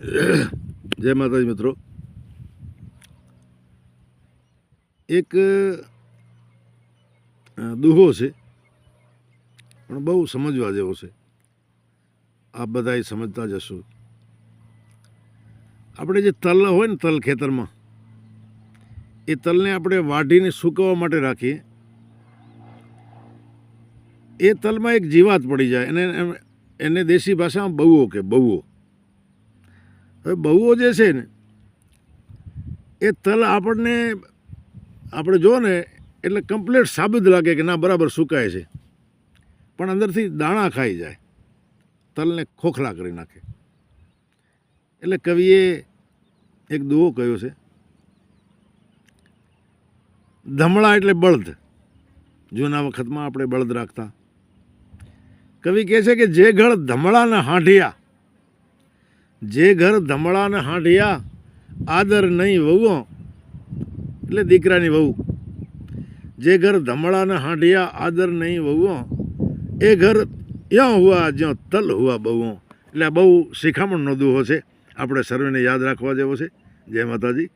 જય માતાજી મિત્રો. એક દુહો છે, પણ બહુ સમજવા જેવો છે. આપ બધા સમજતા જશો. આપણે જે તલ હોય ને તલ ખેતરમાં, એ તલને આપણે વાઢીને સૂકવવા માટે રાખીએ. એ તલમાં એક જીવાત પડી જાય એને એને દેશી ભાષામાં બહુઓ કે બહુઓ. હવે બહુઓ જે છે ને, એ તલ આપણને, આપણે જો ને, એટલે કમ્પ્લીટ સાબિત લાગે કે ના, બરાબર સુકાય છે. પણ અંદરથી દાણા ખાઈ જાય. તલને ખોખલા કરી નાખે. એટલે કવિએ એક દુઓ કહ્યો છે, ધમળા એટલે બળદ. જૂના વખતમાં આપણે બળદ રાખતા. કવિ કહે છે કે, જે ઘર ધમળાના હાંઢિયા જે ઘર ધમળાને હાંઢિયા, આદર નહીં વહુઓ, એટલે દીકરાની વહુ. જે ઘર ધમળાને હાંઢિયા, આદર નહીં વહુઓ, એ ઘર યાં હુઆ, જ્યાં તલ હુઆ બહુઓ. એટલે બહુ શિખામણનો દુહો છે. આપણે સર્વેને યાદ રાખવા જેવો છે. જય માતાજી.